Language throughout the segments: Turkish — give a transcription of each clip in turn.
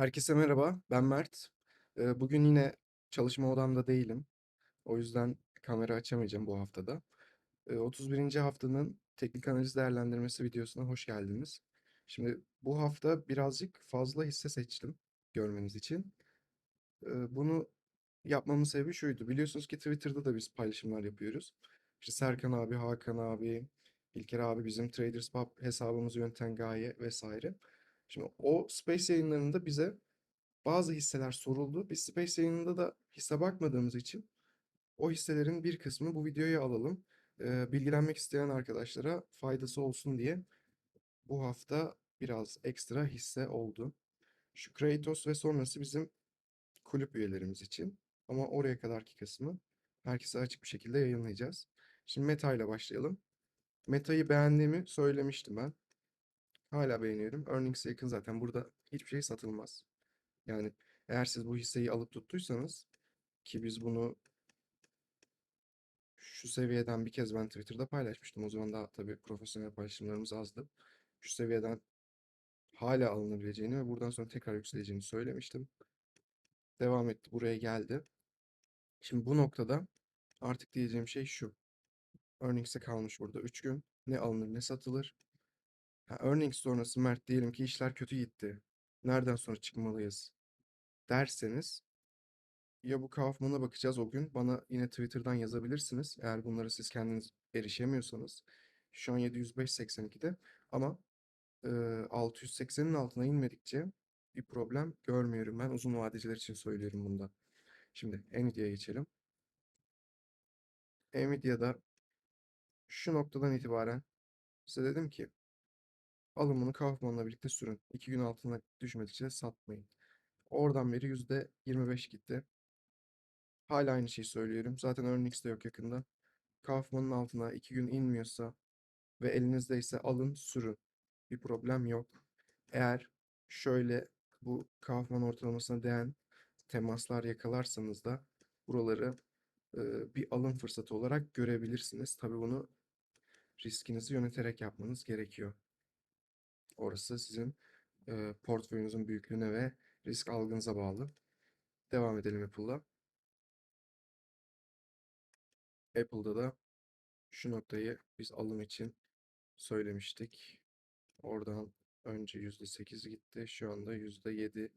Herkese merhaba, ben Mert. Bugün yine çalışma odamda değilim. O yüzden kamera açamayacağım bu haftada. Ee, 31. haftanın teknik analiz değerlendirmesi videosuna hoş geldiniz. Şimdi bu hafta birazcık fazla hisse seçtim görmeniz için. Bunu yapmamın sebebi şuydu. Biliyorsunuz ki Twitter'da da biz paylaşımlar yapıyoruz. İşte Serkan abi, Hakan abi, İlker abi bizim Traders Pub hesabımızı yöneten Gaye vesaire. Şimdi o Space yayınlarında bize bazı hisseler soruldu. Biz Space yayınında da hisse bakmadığımız için o hisselerin bir kısmını bu videoya alalım. Ee, bilgilenmek isteyen arkadaşlara faydası olsun diye bu hafta biraz ekstra hisse oldu. Şu Kratos ve sonrası bizim kulüp üyelerimiz için. Ama oraya kadarki kısmı herkese açık bir şekilde yayınlayacağız. Şimdi Meta ile başlayalım. Meta'yı beğendiğimi söylemiştim ben. Hala beğeniyorum. Earnings'e yakın zaten. Burada hiçbir şey satılmaz. Yani eğer siz bu hisseyi alıp tuttuysanız ki biz bunu şu seviyeden bir kez ben Twitter'da paylaşmıştım. O zaman daha tabii profesyonel paylaşımlarımız azdı. Şu seviyeden hala alınabileceğini ve buradan sonra tekrar yükseleceğini söylemiştim. Devam etti. Buraya geldi. Şimdi bu noktada artık diyeceğim şey şu. Earnings'e kalmış burada 3 gün. Ne alınır ne satılır. Ha, earnings sonrası Mert diyelim ki işler kötü gitti. Nereden sonra çıkmalıyız derseniz ya bu Kaufman'a bakacağız o gün. Bana yine Twitter'dan yazabilirsiniz. Eğer bunlara siz kendiniz erişemiyorsanız. Şu an 705.82'de ama e, 680'in altına inmedikçe bir problem görmüyorum ben. Uzun vadeciler için söylüyorum bunda. Şimdi Nvidia'ya geçelim. Nvidia'da şu noktadan itibaren size dedim ki alın bunu Kaufman'la birlikte sürün. 2 gün altına düşmedikçe satmayın. Oradan beri %25 gitti. Hala aynı şeyi söylüyorum. Zaten Earnings de yok yakında. Kaufman'ın altına 2 gün inmiyorsa ve elinizdeyse alın sürün. Bir problem yok. Eğer şöyle bu Kaufman ortalamasına değen temaslar yakalarsanız da buraları e, bir alım fırsatı olarak görebilirsiniz. Tabii bunu riskinizi yöneterek yapmanız gerekiyor. Orası sizin e, portföyünüzün büyüklüğüne ve risk algınıza bağlı. Devam edelim Apple'la. Apple'da da şu noktayı biz alım için söylemiştik. Oradan önce %8 gitti. Şu anda %7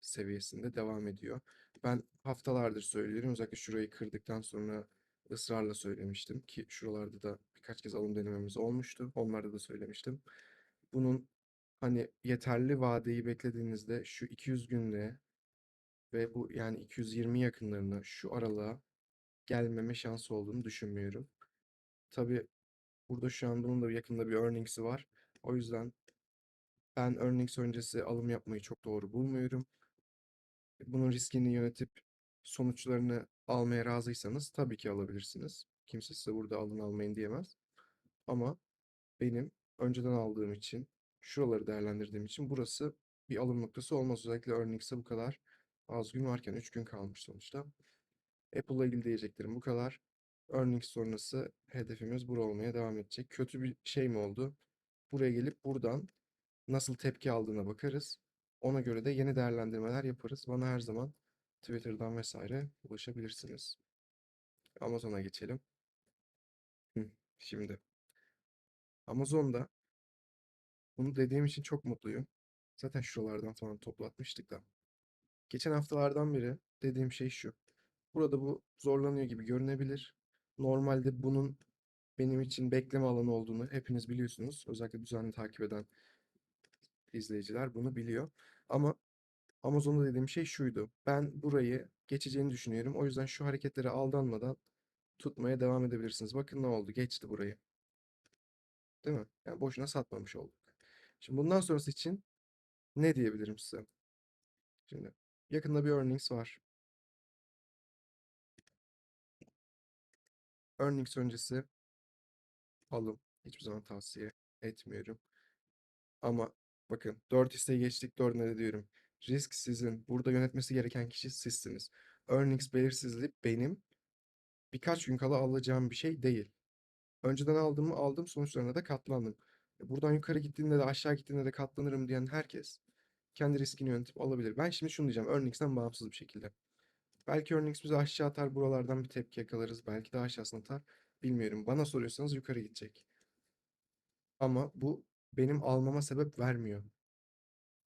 seviyesinde devam ediyor. Ben haftalardır söylüyorum. Özellikle şurayı kırdıktan sonra ısrarla söylemiştim ki şuralarda da birkaç kez alım denememiz olmuştu. Onlarda da söylemiştim. Bunun hani yeterli vadeyi beklediğinizde şu 200 günlüğe ve bu yani 220 yakınlarına şu aralığa gelmeme şansı olduğunu düşünmüyorum. Tabii burada şu an bunun da yakında bir earnings'i var. O yüzden ben earnings öncesi alım yapmayı çok doğru bulmuyorum. Bunun riskini yönetip sonuçlarını almaya razıysanız tabii ki alabilirsiniz. Kimse size burada alın almayın diyemez. Ama benim önceden aldığım için, şuraları değerlendirdiğim için burası bir alım noktası olmaz. Özellikle earnings'e bu kadar az gün varken 3 gün kalmış sonuçta. Apple'la ilgili diyeceklerim bu kadar. Earnings sonrası hedefimiz bura olmaya devam edecek. Kötü bir şey mi oldu? Buraya gelip buradan nasıl tepki aldığına bakarız. Ona göre de yeni değerlendirmeler yaparız. Bana her zaman Twitter'dan vesaire ulaşabilirsiniz. Amazon'a geçelim. Şimdi Amazon'da bunu dediğim için çok mutluyum. Zaten şuralardan falan toplatmıştık da. Geçen haftalardan beri dediğim şey şu. Burada bu zorlanıyor gibi görünebilir. Normalde bunun benim için bekleme alanı olduğunu hepiniz biliyorsunuz. Özellikle düzenli takip eden izleyiciler bunu biliyor. Ama Amazon'da dediğim şey şuydu. Ben burayı geçeceğini düşünüyorum. O yüzden şu hareketlere aldanmadan tutmaya devam edebilirsiniz. Bakın ne oldu? Geçti burayı. Değil mi? Yani boşuna satmamış olduk. Şimdi bundan sonrası için ne diyebilirim size? Şimdi yakında bir earnings var. Earnings öncesi alım. Hiçbir zaman tavsiye etmiyorum. Ama bakın 4 hisseyi geçtik 4'üne de diyorum. Risk sizin. Burada yönetmesi gereken kişi sizsiniz. Earnings belirsizliği benim birkaç gün kala alacağım bir şey değil. Önceden aldığımı aldım sonuçlarına da katlandım. E, Buradan yukarı gittiğinde de aşağı gittiğinde de katlanırım diyen herkes kendi riskini yönetip alabilir. Ben şimdi şunu diyeceğim. Earnings'ten bağımsız bir şekilde. Belki Earnings bizi aşağı atar. Buralardan bir tepki yakalarız. Belki daha aşağısına atar. Bilmiyorum. Bana soruyorsanız yukarı gidecek. Ama bu benim almama sebep vermiyor.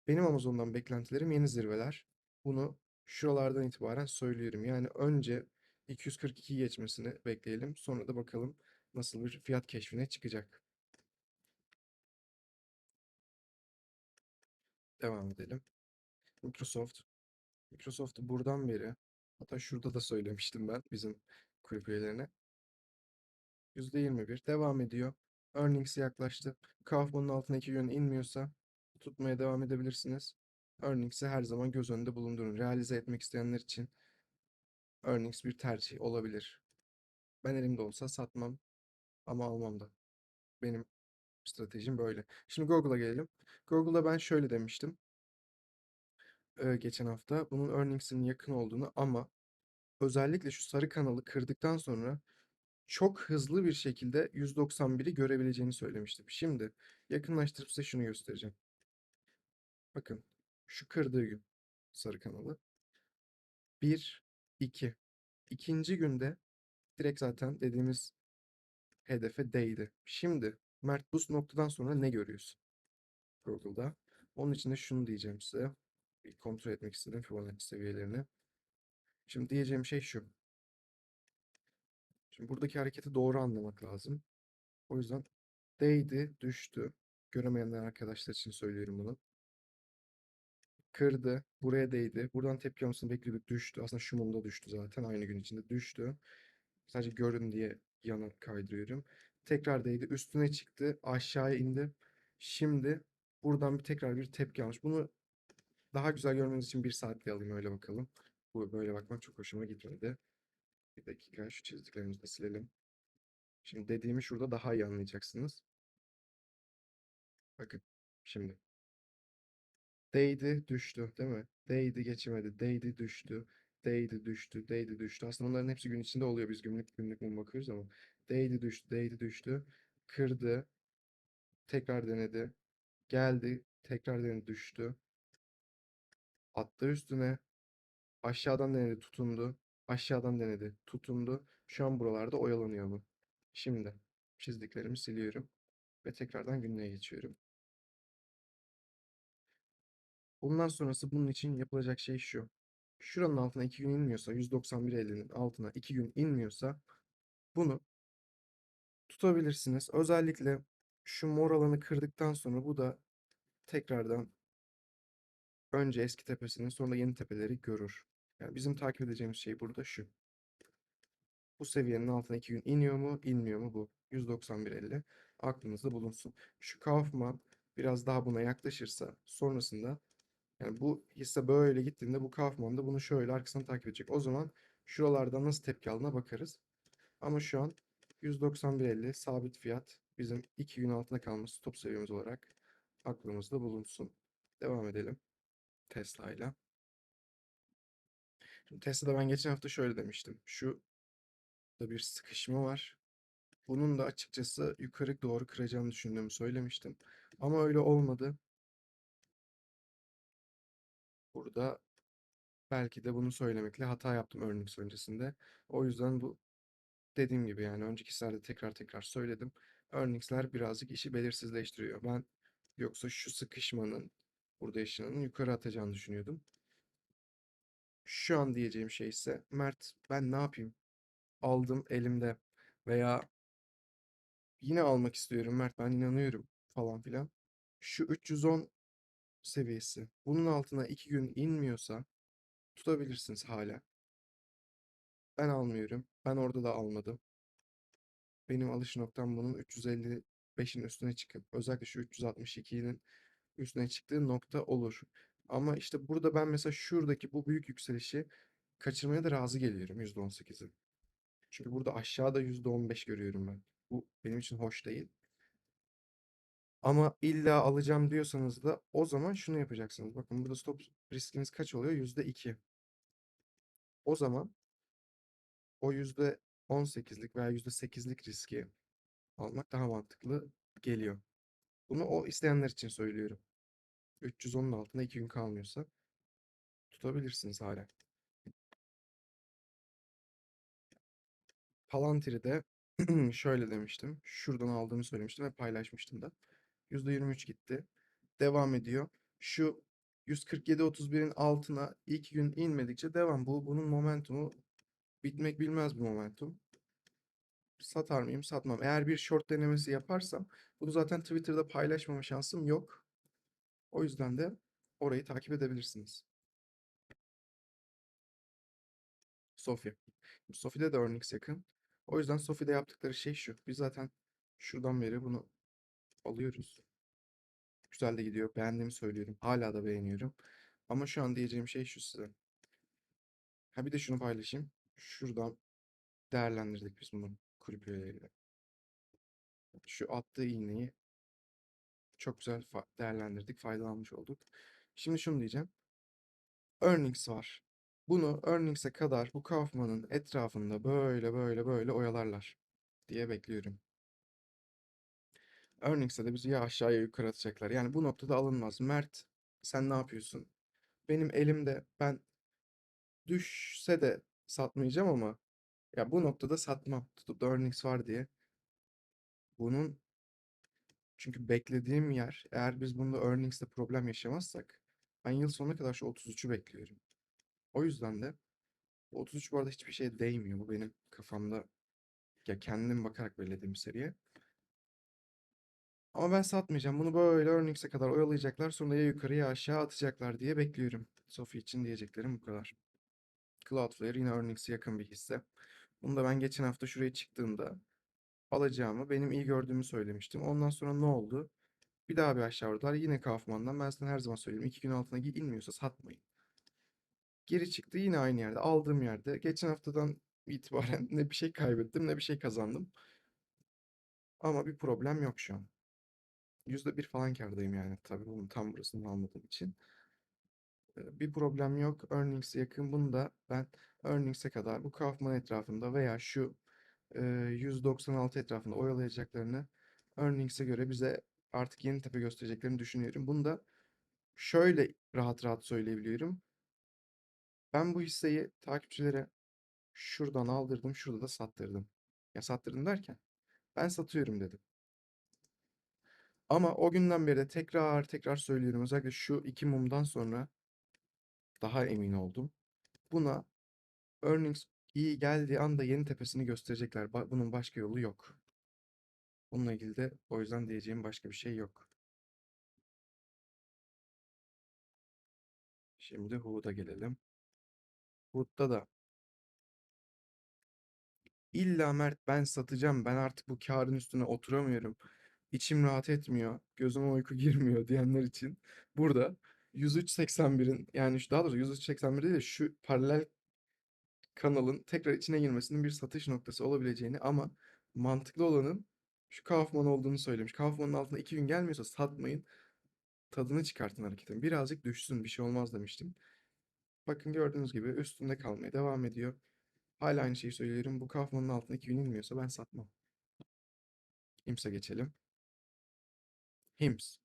Benim Amazon'dan beklentilerim yeni zirveler. Bunu şuralardan itibaren söylüyorum. Yani önce 242 geçmesini bekleyelim. Sonra da bakalım nasıl bir fiyat keşfine çıkacak. Devam edelim. Microsoft. Microsoft'u buradan beri hatta şurada da söylemiştim ben bizim kulüp üyelerine. %21 devam ediyor. Earnings'e yaklaştı. Kaufman'ın altına 2 gün inmiyorsa tutmaya devam edebilirsiniz. Earnings'i her zaman göz önünde bulundurun. Realize etmek isteyenler için Earnings bir tercih olabilir. Ben elimde olsa satmam ama almam da. Benim stratejim böyle. Şimdi Google'a gelelim. Google'da ben şöyle demiştim. Ee, geçen hafta bunun earnings'in yakın olduğunu ama özellikle şu sarı kanalı kırdıktan sonra çok hızlı bir şekilde 191'i görebileceğini söylemiştim. Şimdi yakınlaştırıp size şunu göstereceğim. Bakın şu kırdığı gün sarı kanalı. 1, 2. İkinci günde direkt zaten dediğimiz hedefe değdi. Şimdi Mert bu noktadan sonra ne görüyorsun? Google'da. Onun için de şunu diyeceğim size. Bir kontrol etmek istedim Fibonacci seviyelerini. Şimdi diyeceğim şey şu. Şimdi buradaki hareketi doğru anlamak lazım. O yüzden değdi, düştü. Göremeyenler arkadaşlar için söylüyorum bunu. Kırdı, buraya değdi. Buradan tepki almasını bekliyorduk, düştü. Aslında şu mumda düştü zaten. Aynı gün içinde düştü. Sadece görün diye yana kaydırıyorum. Tekrar değdi, üstüne çıktı, aşağıya indi. Şimdi buradan bir tekrar bir tepki almış. Bunu daha güzel görmeniz için bir saatliğe alayım öyle bakalım. Bu böyle bakmak çok hoşuma gitmedi. Bir dakika şu çizdiklerimizi de silelim. Şimdi dediğimi şurada daha iyi anlayacaksınız. Bakın şimdi. Değdi düştü değil mi? Değdi geçemedi. Değdi düştü. Değdi düştü. Değdi düştü. Aslında onların hepsi gün içinde oluyor. Biz günlük günlük mum bakıyoruz ama. Değdi düştü. Değdi düştü. Kırdı. Tekrar denedi. Geldi. Tekrar denedi düştü. Attı üstüne. Aşağıdan denedi tutundu. Aşağıdan denedi tutundu. Şu an buralarda oyalanıyor bu. Şimdi çizdiklerimi siliyorum. Ve tekrardan günlüğe geçiyorum. Bundan sonrası bunun için yapılacak şey şu. Şuranın altına 2 gün inmiyorsa 191.50'nin altına 2 gün inmiyorsa bunu tutabilirsiniz. Özellikle şu mor alanı kırdıktan sonra bu da tekrardan önce eski tepesini sonra yeni tepeleri görür. Yani bizim takip edeceğimiz şey burada şu. Bu seviyenin altına 2 gün iniyor mu, inmiyor mu bu? 191.50 aklınızda bulunsun. Şu Kaufman biraz daha buna yaklaşırsa sonrasında yani bu hisse böyle gittiğinde bu Kaufman da bunu şöyle arkasından takip edecek. O zaman şuralardan nasıl tepki aldığına bakarız. Ama şu an 191.50 sabit fiyat bizim 2 gün altında kalması stop seviyemiz olarak aklımızda bulunsun. Devam edelim Tesla ile. Şimdi Tesla'da ben geçen hafta şöyle demiştim. Şu da bir sıkışma var. Bunun da açıkçası yukarı doğru kıracağını düşündüğümü söylemiştim. Ama öyle olmadı. Burada belki de bunu söylemekle hata yaptım earnings öncesinde. O yüzden bu dediğim gibi yani önceki seferde tekrar tekrar söyledim. Earnings'ler birazcık işi belirsizleştiriyor. Ben yoksa şu sıkışmanın burada yaşananın yukarı atacağını düşünüyordum. Şu an diyeceğim şey ise Mert ben ne yapayım? Aldım elimde veya yine almak istiyorum Mert ben inanıyorum falan filan. Şu 310 seviyesi bunun altına 2 gün inmiyorsa tutabilirsiniz hala. Ben almıyorum. Ben orada da almadım. Benim alış noktam bunun 355'in üstüne çıkıp özellikle şu 362'nin üstüne çıktığı nokta olur. Ama işte burada ben mesela şuradaki bu büyük yükselişi kaçırmaya da razı geliyorum %18'i. Çünkü burada aşağıda %15 görüyorum ben. Bu benim için hoş değil. Ama illa alacağım diyorsanız da o zaman şunu yapacaksınız. Bakın burada stop riskiniz kaç oluyor? %2. O zaman o %18'lik veya %8'lik riski almak daha mantıklı geliyor. Bunu o isteyenler için söylüyorum. 310'un altında 2 gün kalmıyorsa tutabilirsiniz hala. Palantir'de şöyle demiştim. Şuradan aldığımı söylemiştim ve paylaşmıştım da. %23 gitti. Devam ediyor. Şu 147.31'in altına ilk gün inmedikçe devam. Bu bunun momentumu bitmek bilmez bir momentum. Satar mıyım? Satmam. Eğer bir short denemesi yaparsam bunu zaten Twitter'da paylaşmama şansım yok. O yüzden de orayı takip edebilirsiniz. Sofi. Sofi'de de earnings yakın. O yüzden Sofi'de yaptıkları şey şu. Biz zaten şuradan beri bunu alıyoruz. Güzel de gidiyor. Beğendiğimi söylüyorum. Hala da beğeniyorum. Ama şu an diyeceğim şey şu size. Ha bir de şunu paylaşayım. Şuradan değerlendirdik biz bunu kulüp üyeleriyle. Şu attığı iğneyi çok güzel fa- değerlendirdik, faydalanmış olduk. Şimdi şunu diyeceğim. Earnings var. Bunu earnings'e kadar bu Kaufman'ın etrafında böyle böyle böyle oyalarlar diye bekliyorum. Earnings'e de bizi ya aşağıya yukarı atacaklar. Yani bu noktada alınmaz. Mert sen ne yapıyorsun? Benim elimde ben düşse de satmayacağım ama ya bu noktada satmam. Tutup da earnings var diye. Bunun çünkü beklediğim yer eğer biz bunda earnings'te problem yaşamazsak ben yıl sonuna kadar şu 33'ü bekliyorum. O yüzden de bu 33 bu arada hiçbir şeye değmiyor. Bu benim kafamda ya kendim bakarak belirlediğim seviye. Ama ben satmayacağım. Bunu böyle earnings'e kadar oyalayacaklar. Sonra ya yukarı ya aşağı atacaklar diye bekliyorum. Sofi için diyeceklerim bu kadar. Cloudflare yine earnings'e yakın bir hisse. Bunu da ben geçen hafta şuraya çıktığımda alacağımı benim iyi gördüğümü söylemiştim. Ondan sonra ne oldu? Bir daha bir aşağı vurdular. Yine Kaufman'dan. Ben sana her zaman söylüyorum. iki gün altına inmiyorsa satmayın. Geri çıktı yine aynı yerde. Aldığım yerde. Geçen haftadan itibaren ne bir şey kaybettim ne bir şey kazandım. Ama bir problem yok şu an. %1 falan kârdayım yani. Tabii bunun tam burasını almadığım için. Bir problem yok. Earnings'e yakın. Bunu da ben earnings'e kadar bu Kaufman etrafında veya şu e, 196 etrafında oyalayacaklarını earnings'e göre bize artık yeni tepe göstereceklerini düşünüyorum. Bunu da şöyle rahat rahat söyleyebiliyorum. Ben bu hisseyi takipçilere şuradan aldırdım, şurada da sattırdım. Ya sattırdım derken ben satıyorum dedim. Ama o günden beri de tekrar tekrar söylüyorum. Özellikle şu iki mumdan sonra daha emin oldum. Buna earnings iyi geldiği anda yeni tepesini gösterecekler. Bunun başka yolu yok. Bununla ilgili de o yüzden diyeceğim başka bir şey yok. Şimdi Hood'a gelelim. Hood'da da illa Mert ben satacağım. Ben artık bu karın üstüne oturamıyorum. İçim rahat etmiyor. Gözüme uyku girmiyor diyenler için burada 103.81'in yani şu daha doğrusu 103.81 değil de şu paralel kanalın tekrar içine girmesinin bir satış noktası olabileceğini ama mantıklı olanın şu Kaufman olduğunu söylemiş. Kaufman'ın altında iki gün gelmiyorsa satmayın. Tadını çıkartın hareketin. Birazcık düşsün bir şey olmaz demiştim. Bakın gördüğünüz gibi üstünde kalmaya devam ediyor. Hala aynı şeyi söylüyorum. Bu Kaufman'ın altında iki gün inmiyorsa ben satmam. HIMS'e geçelim. HIMS.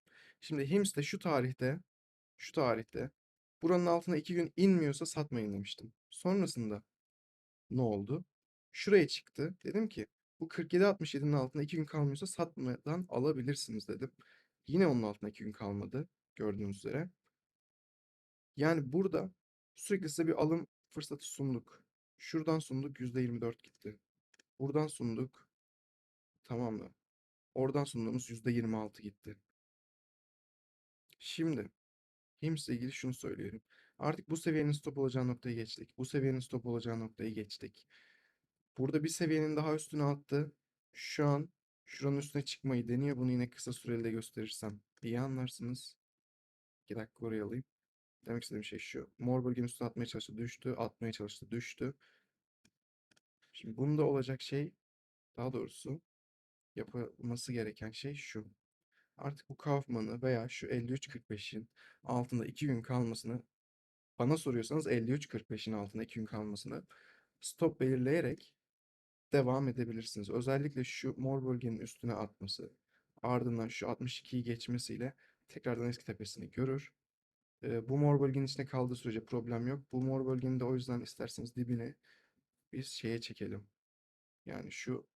Şimdi HIMS de şu tarihte şu tarihte buranın altına iki gün inmiyorsa satmayın demiştim. Sonrasında ne oldu? Şuraya çıktı. Dedim ki bu 47.67'nin altında 2 gün kalmıyorsa satmadan alabilirsiniz dedim. Yine onun altında 2 gün kalmadı. Gördüğünüz üzere. Yani burada sürekli size bir alım fırsatı sunduk. Şuradan sunduk %24 gitti. Buradan sunduk. Tamam mı? Oradan sunduğumuz %26 gitti. Şimdi HIMS'le ilgili şunu söylüyorum. Artık bu seviyenin stop olacağı noktayı geçtik. Bu seviyenin stop olacağı noktayı geçtik. Burada bir seviyenin daha üstüne attı. Şu an şuranın üstüne çıkmayı deniyor. Bunu yine kısa süreli de gösterirsem iyi anlarsınız. 2 dakika oraya alayım. Demek istediğim şey şu. Mor bölgenin üstüne atmaya çalıştı, düştü. Atmaya çalıştı, düştü. Şimdi bunda olacak şey daha doğrusu yapılması gereken şey şu. Artık bu Kaufman'ı veya şu 53.45'in altında 2 gün kalmasını bana soruyorsanız 53.45'in altında 2 gün kalmasını stop belirleyerek devam edebilirsiniz. Özellikle şu mor bölgenin üstüne atması, ardından şu 62'yi geçmesiyle tekrardan eski tepesini görür. Bu mor bölgenin içinde kaldığı sürece problem yok. Bu mor bölgenin de o yüzden isterseniz dibine biz şeye çekelim. Yani şu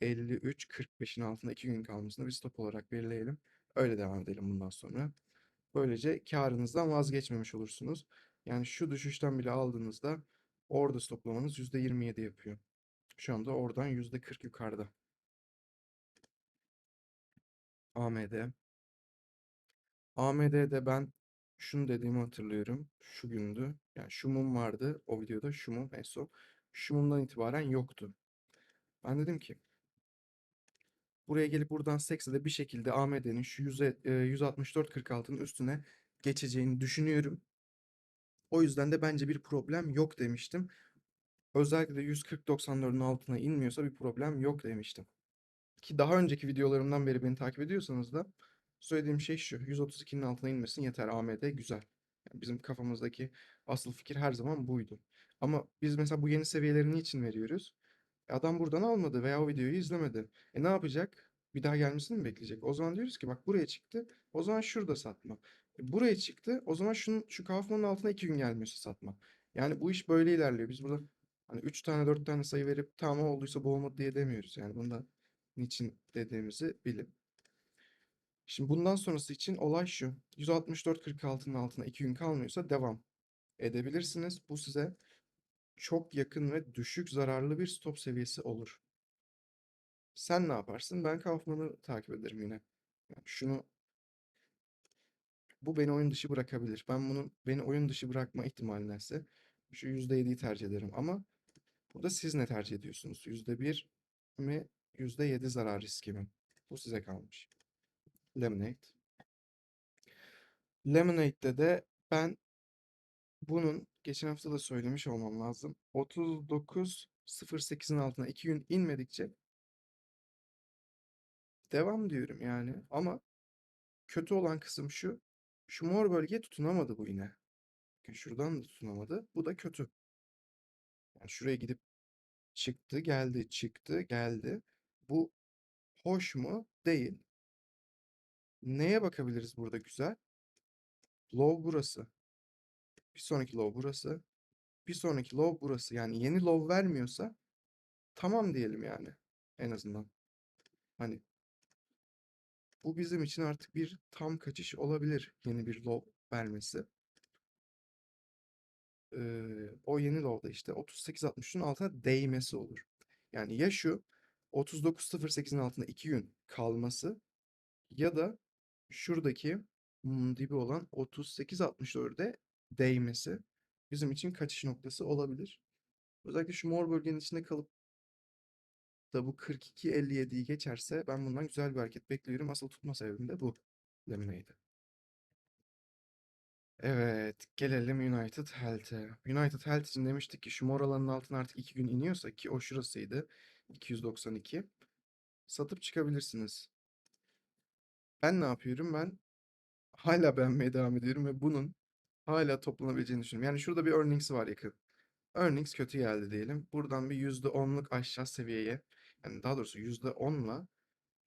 53-45'in altında 2 gün kalmasını bir stop olarak belirleyelim. Öyle devam edelim bundan sonra. Böylece karınızdan vazgeçmemiş olursunuz. Yani şu düşüşten bile aldığınızda orada stoplamanız %27 yapıyor. Şu anda oradan %40 yukarıda. AMD. AMD'de ben şunu dediğimi hatırlıyorum. Şu gündü. Yani şu mum vardı o videoda. Şu mum en. Şu mumdan itibaren yoktu. Ben dedim ki buraya gelip buradan sekse de bir şekilde AMD'nin şu 100'e, e, 164.46'nın üstüne geçeceğini düşünüyorum. O yüzden de bence bir problem yok demiştim. Özellikle de 140.94'ün altına inmiyorsa bir problem yok demiştim. Ki daha önceki videolarımdan beri beni takip ediyorsanız da söylediğim şey şu. 132'nin altına inmesin yeter AMD güzel. Yani bizim kafamızdaki asıl fikir her zaman buydu. Ama biz mesela bu yeni seviyeleri niçin veriyoruz? Adam buradan almadı veya o videoyu izlemedi. E ne yapacak? Bir daha gelmesini mi bekleyecek? O zaman diyoruz ki bak buraya çıktı. O zaman şurada satma. E buraya çıktı. O zaman şunun, şu Kaufman'ın altına iki gün gelmiyorsa satma. Yani bu iş böyle ilerliyor. Biz burada hani 3 tane 4 tane sayı verip tamam olduysa bu olmadı diye demiyoruz. Yani bunda niçin dediğimizi bilin. Şimdi bundan sonrası için olay şu. 164.46'nın altına 2 gün kalmıyorsa devam edebilirsiniz. Bu size çok yakın ve düşük zararlı bir stop seviyesi olur. Sen ne yaparsın? Ben Kaufman'ı takip ederim yine. Yani şunu bu beni oyun dışı bırakabilir. Ben bunu beni oyun dışı bırakma ihtimalindense şu %7'yi tercih ederim. Ama burada siz ne tercih ediyorsunuz? %1 mi? %7 zarar riski mi? Bu size kalmış. Lemonade. Lemonade'de de ben bunun geçen hafta da söylemiş olmam lazım. 39.08'in altına 2 gün inmedikçe devam diyorum yani. Ama kötü olan kısım şu. Şu mor bölgeye tutunamadı bu yine. Bakın Şuradan da tutunamadı. Bu da kötü. Yani şuraya gidip çıktı, geldi, çıktı, geldi. Bu hoş mu? Değil. Neye bakabiliriz burada güzel? Low burası. Bir sonraki low burası. Bir sonraki low burası. Yani yeni low vermiyorsa tamam diyelim yani. En azından. Hani bu bizim için artık bir tam kaçış olabilir. Yeni bir low vermesi. Ee, o yeni low'da işte 38.63'ün altına değmesi olur. Yani ya şu 39.08'in altında 2 gün kalması ya da şuradaki hmm, dibi olan 38.64'e değmesi bizim için kaçış noktası olabilir. Özellikle şu mor bölgenin içinde kalıp da bu 42.57'yi geçerse ben bundan güzel bir hareket bekliyorum. Asıl tutma sebebim de bu. Lemonade'e. Evet, gelelim United Health'e. United Health için demiştik ki şu mor alanın altına artık 2 gün iniyorsa ki o şurasıydı. 292. Satıp çıkabilirsiniz. Ben ne yapıyorum? Ben hala beğenmeye devam ediyorum ve bunun hala toplanabileceğini düşünüyorum. Yani şurada bir earnings var yakın. Earnings kötü geldi diyelim. Buradan bir %10'luk aşağı seviyeye yani daha doğrusu %10'la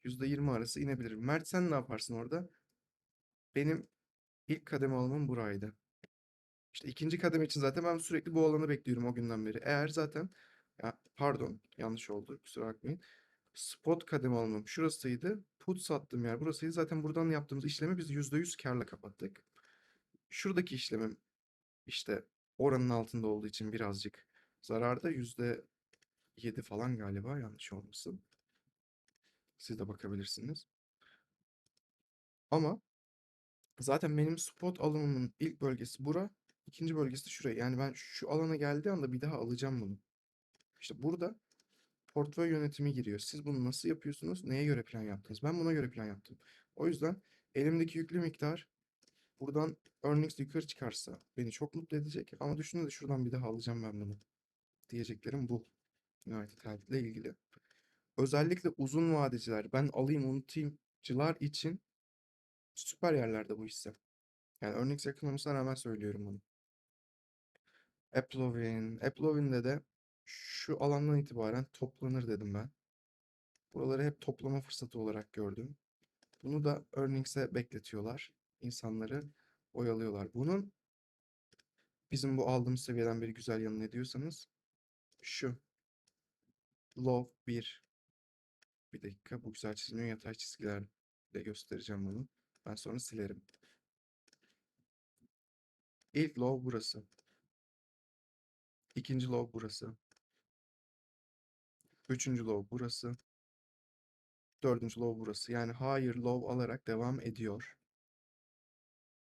%20 arası inebilir. Mert sen ne yaparsın orada? Benim ilk kademe alımım buraydı. İşte ikinci kademe için zaten ben sürekli bu alanı bekliyorum o günden beri. Eğer zaten ya pardon yanlış oldu kusura bakmayın. Spot kademe alımım şurasıydı. Put sattığım yer burasıydı. Zaten buradan yaptığımız işlemi biz %100 karla kapattık. Şuradaki işlemim işte oranın altında olduğu için birazcık zararda yüzde yedi falan galiba yanlış olmasın. Siz de bakabilirsiniz. Ama zaten benim spot alımımın ilk bölgesi bura, ikinci bölgesi de şuraya. Yani ben şu alana geldiği anda bir daha alacağım bunu. İşte burada portföy yönetimi giriyor. Siz bunu nasıl yapıyorsunuz? Neye göre plan yaptınız? Ben buna göre plan yaptım. O yüzden elimdeki yüklü miktar buradan earnings yukarı çıkarsa beni çok mutlu edecek. Ama düşünün de şuradan bir daha alacağım ben bunu. Diyeceklerim bu. United Health ile ilgili. Özellikle uzun vadeciler, ben alayım unutayımcılar için süper yerlerde bu hisse. Yani yakın olmasına rağmen söylüyorum bunu. Applovin. Applovin'de de şu alandan itibaren toplanır dedim ben. Buraları hep toplama fırsatı olarak gördüm. Bunu da earnings'e bekletiyorlar. İnsanları oyalıyorlar. Bunun bizim bu aldığımız seviyeden beri güzel yanı ne diyorsanız şu. Low 1. Bir dakika bu güzel çizmiyor. Yatay çizgilerle göstereceğim bunu. Ben sonra silerim. İlk low burası. İkinci low burası. Üçüncü low burası. Dördüncü low burası. Yani higher low alarak devam ediyor.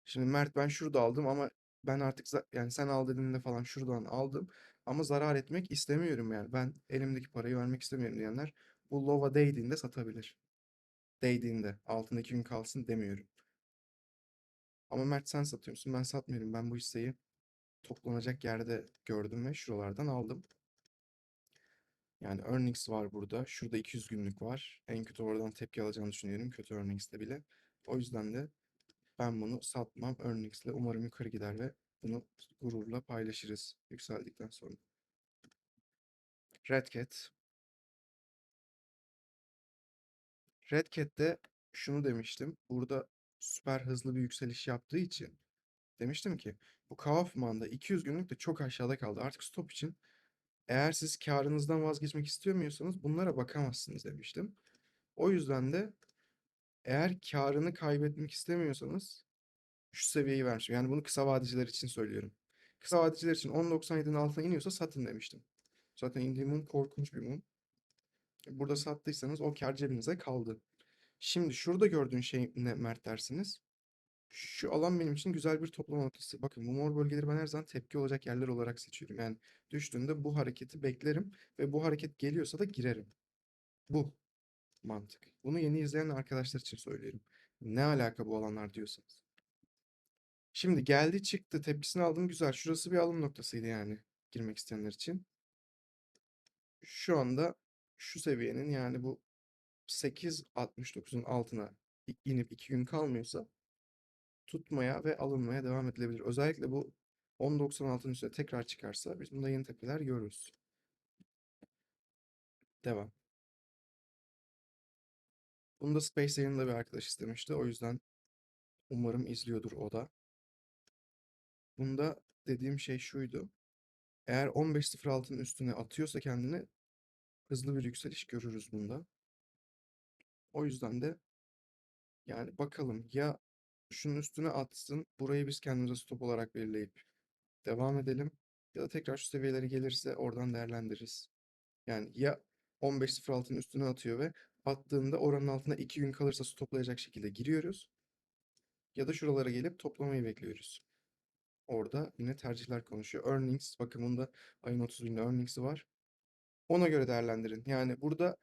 Şimdi Mert ben şurada aldım ama ben artık yani sen al dediğinde falan şuradan aldım. Ama zarar etmek istemiyorum yani. Ben elimdeki parayı vermek istemiyorum diyenler bu low'a değdiğinde satabilir. Değdiğinde altında iki gün kalsın demiyorum. Ama Mert sen satıyorsun ben satmıyorum. Ben bu hisseyi toplanacak yerde gördüm ve şuralardan aldım. Yani earnings var burada. Şurada 200 günlük var. En kötü oradan tepki alacağını düşünüyorum. Kötü earnings'te bile. O yüzden de ben bunu satmam. Earnings'le umarım yukarı gider ve bunu gururla paylaşırız yükseldikten sonra. Red Cat. Şunu demiştim. Burada süper hızlı bir yükseliş yaptığı için demiştim ki bu Kaufman'da 200 günlük de çok aşağıda kaldı. Artık stop için eğer siz karınızdan vazgeçmek istemiyorsanız bunlara bakamazsınız demiştim. O yüzden de eğer karını kaybetmek istemiyorsanız şu seviyeyi vermişim. Yani bunu kısa vadeciler için söylüyorum. Kısa vadeciler için 10.97'nin altına iniyorsa satın demiştim. Zaten indiği mum korkunç bir mum. Burada sattıysanız o kar cebinize kaldı. Şimdi şurada gördüğün şey ne Mert dersiniz? Şu alan benim için güzel bir toplama noktası. Bakın bu mor bölgeleri ben her zaman tepki olacak yerler olarak seçiyorum. Yani düştüğünde bu hareketi beklerim ve bu hareket geliyorsa da girerim. Bu mantık. Bunu yeni izleyen arkadaşlar için söylüyorum. Ne alaka bu alanlar diyorsanız. Şimdi geldi çıktı tepkisini aldım güzel. Şurası bir alım noktasıydı yani girmek isteyenler için. Şu anda şu seviyenin yani bu 8.69'un altına inip 2 gün kalmıyorsa tutmaya ve alınmaya devam edilebilir. Özellikle bu 10.96'ın üstüne tekrar çıkarsa biz bunda yeni tepeler görürüz. Devam. Bunu da Space yayında bir arkadaş istemişti. O yüzden umarım izliyordur o da. Bunda dediğim şey şuydu. Eğer 15.06'ın üstüne atıyorsa kendini hızlı bir yükseliş görürüz bunda. O yüzden de yani bakalım ya şunun üstüne atsın. Burayı biz kendimize stop olarak belirleyip devam edelim. Ya da tekrar şu seviyeleri gelirse oradan değerlendiririz. Yani ya 15.06'ın üstüne atıyor ve attığında oranın altında 2 gün kalırsa stoplayacak şekilde giriyoruz. Ya da şuralara gelip toplamayı bekliyoruz. Orada yine tercihler konuşuyor. Earnings, bakın bunda ayın 30'unda earnings'i var. Ona göre değerlendirin. Yani burada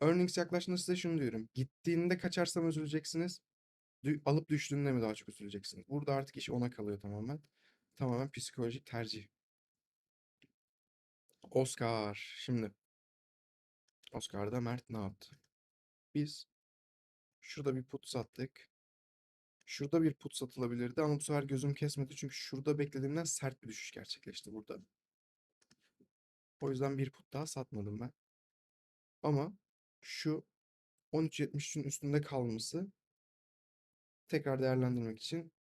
earnings yaklaştığında size şunu diyorum. Gittiğinde kaçarsam üzüleceksiniz. Alıp düştüğünde mi daha çok üzüleceksiniz? Burada artık iş ona kalıyor tamamen. Tamamen psikolojik tercih. Oscar. Şimdi Oscar'da Mert ne yaptı? Biz şurada bir put sattık. Şurada bir put satılabilirdi ama bu sefer gözüm kesmedi çünkü şurada beklediğimden sert bir düşüş gerçekleşti burada. O yüzden bir put daha satmadım ben. Ama şu 13.73'ün üstünde kalması tekrar değerlendirmek için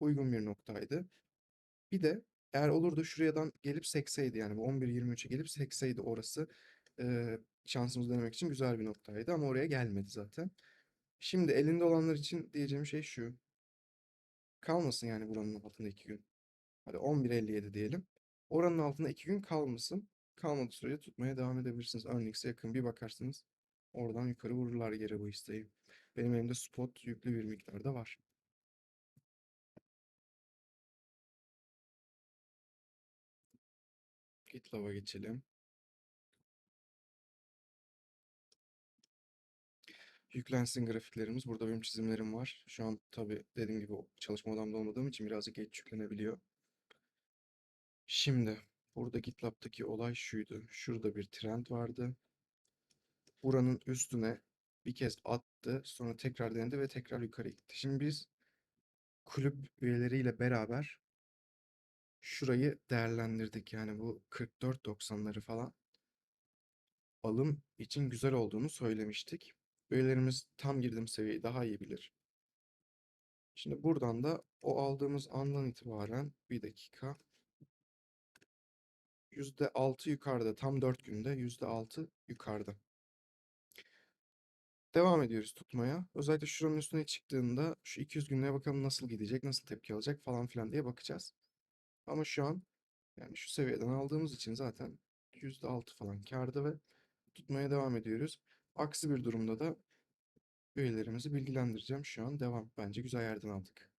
uygun bir noktaydı. Bir de eğer olur da şuradan gelip sekseydi yani bu 11.23'e gelip sekseydi orası eee şansımızı denemek için güzel bir noktaydı ama oraya gelmedi zaten. Şimdi elinde olanlar için diyeceğim şey şu. Kalmasın yani buranın altında 2 gün. Hadi 11.57 diyelim. Oranın altında 2 gün kalmasın. Kalmadığı sürece tutmaya devam edebilirsiniz. Earnings'e yakın bir bakarsınız. Oradan yukarı vururlar geri bu isteği. Benim elimde spot yüklü bir miktarda var. GitLab'a geçelim. Yüklensin grafiklerimiz. Burada benim çizimlerim var. Şu an tabii dediğim gibi çalışma odamda olmadığım için birazcık geç yüklenebiliyor. Şimdi burada GitLab'daki olay şuydu. Şurada bir trend vardı. Buranın üstüne bir kez attı. Sonra tekrar denedi ve tekrar yukarı gitti. Şimdi biz kulüp üyeleriyle beraber şurayı değerlendirdik. Yani bu 44.90'ları falan alım için güzel olduğunu söylemiştik. Üyelerimiz tam girdiğim seviyeyi daha iyi bilir. Şimdi buradan da o aldığımız andan itibaren bir dakika. %6 yukarıda. Tam 4 günde %6 yukarıda. Devam ediyoruz tutmaya. Özellikle şuranın üstüne çıktığında şu 200 günlüğe bakalım nasıl gidecek, nasıl tepki alacak falan filan diye bakacağız. Ama şu an yani şu seviyeden aldığımız için zaten %6 falan kârda ve tutmaya devam ediyoruz. Aksi bir durumda da üyelerimizi bilgilendireceğim. Şu an devam. Bence güzel yerden aldık.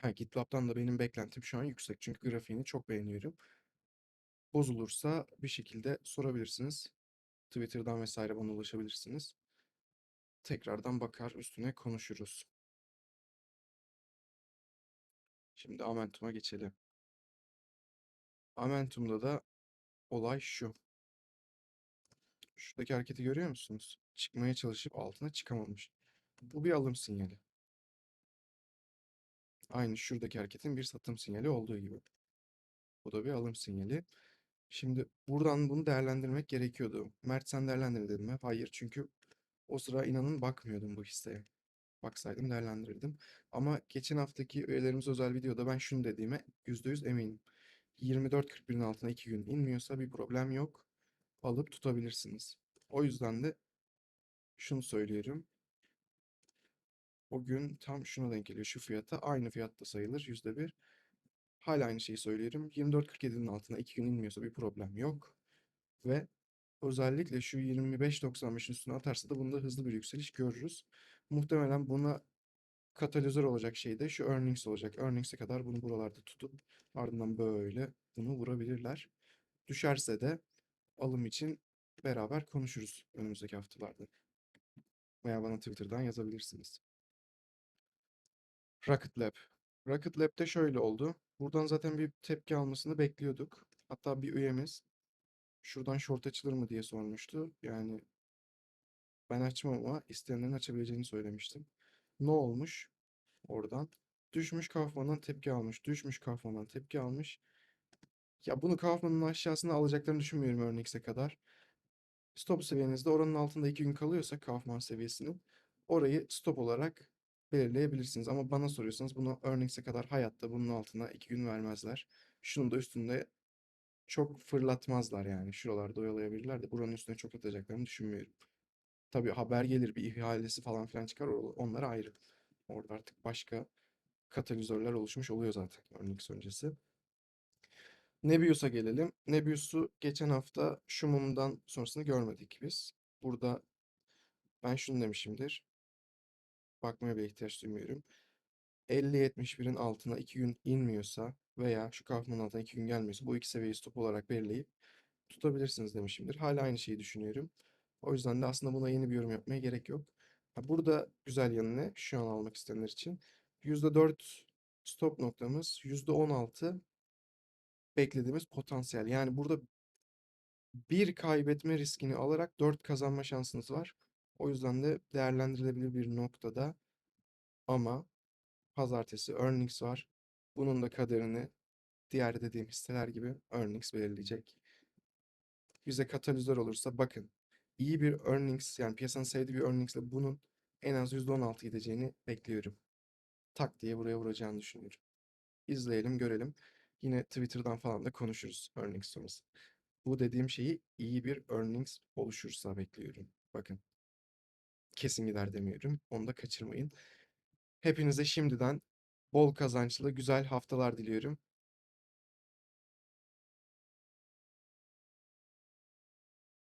Ha, GitLab'dan da benim beklentim şu an yüksek. Çünkü grafiğini çok beğeniyorum. Bozulursa bir şekilde sorabilirsiniz. Twitter'dan vesaire bana ulaşabilirsiniz. Tekrardan bakar üstüne konuşuruz. Şimdi Amentum'a geçelim. Amentum'da da olay şu. Şuradaki hareketi görüyor musunuz? Çıkmaya çalışıp altına çıkamamış. Bu bir alım sinyali. Aynı şuradaki hareketin bir satım sinyali olduğu gibi. Bu da bir alım sinyali. Şimdi buradan bunu değerlendirmek gerekiyordu. Mert sen değerlendir dedim hep. Hayır çünkü o sıra inanın bakmıyordum bu hisseye. Baksaydım değerlendirirdim. Ama geçen haftaki üyelerimiz özel videoda ben şunu dediğime %100 eminim. 24.41'in altına 2 gün inmiyorsa bir problem yok. Alıp tutabilirsiniz. O yüzden de şunu söylüyorum. O gün tam şuna denk geliyor. Şu fiyata aynı fiyatta sayılır %1. Hala aynı şeyi söylüyorum. 24.47'nin altına 2 gün inmiyorsa bir problem yok. Ve özellikle şu 25.95'in üstüne atarsa da bunda hızlı bir yükseliş görürüz. Muhtemelen buna katalizör olacak şey de şu earnings olacak. Earnings'e kadar bunu buralarda tutup ardından böyle bunu vurabilirler. Düşerse de alım için beraber konuşuruz önümüzdeki haftalarda. Veya bana Twitter'dan yazabilirsiniz. Rocket Lab. Rocket Lab'de şöyle oldu. Buradan zaten bir tepki almasını bekliyorduk. Hatta bir üyemiz şuradan short açılır mı diye sormuştu. Yani ben açmam ama isteyenlerin açabileceğini söylemiştim. Ne olmuş? Oradan. Düşmüş Kaufman'dan tepki almış. Düşmüş Kaufman'dan tepki almış. Ya bunu Kaufman'ın aşağısına alacaklarını düşünmüyorum Earnings'e kadar. Stop seviyenizde oranın altında 2 gün kalıyorsa Kaufman seviyesinin orayı stop olarak belirleyebilirsiniz. Ama bana soruyorsanız bunu Earnings'e kadar hayatta bunun altına 2 gün vermezler. Şunun da üstünde çok fırlatmazlar yani. Şuralarda oyalayabilirler de buranın üstüne çok atacaklarını düşünmüyorum. Tabii haber gelir bir ihalesi falan filan çıkar onlar ayrı. Orada artık başka katalizörler oluşmuş oluyor zaten Earnings öncesi. Nebius'a gelelim. Nebius'u geçen hafta şu sonrasını görmedik biz. Burada ben şunu demişimdir. Bakmaya bile ihtiyaç duymuyorum. 50-71'in altına 2 gün inmiyorsa veya şu Kaufman'ın altına 2 gün gelmiyorsa bu iki seviyeyi stop olarak belirleyip tutabilirsiniz demişimdir. Hala aynı şeyi düşünüyorum. O yüzden de aslında buna yeni bir yorum yapmaya gerek yok. Burada güzel yanı ne? Şu an almak isteyenler için. %4 stop noktamız, %16 beklediğimiz potansiyel. Yani burada bir kaybetme riskini alarak 4 kazanma şansınız var. O yüzden de değerlendirilebilir bir noktada. Ama pazartesi earnings var. Bunun da kaderini diğer dediğim hisseler gibi earnings belirleyecek. Bize katalizör olursa bakın iyi bir earnings yani piyasanın sevdiği bir earnings ile bunun en az %16 gideceğini bekliyorum. Tak diye buraya vuracağını düşünüyorum. İzleyelim, görelim. Yine Twitter'dan falan da konuşuruz earnings sonrası. Bu dediğim şeyi iyi bir earnings oluşursa bekliyorum. Bakın. Kesin gider demiyorum. Onu da kaçırmayın. Hepinize şimdiden bol kazançlı güzel haftalar diliyorum.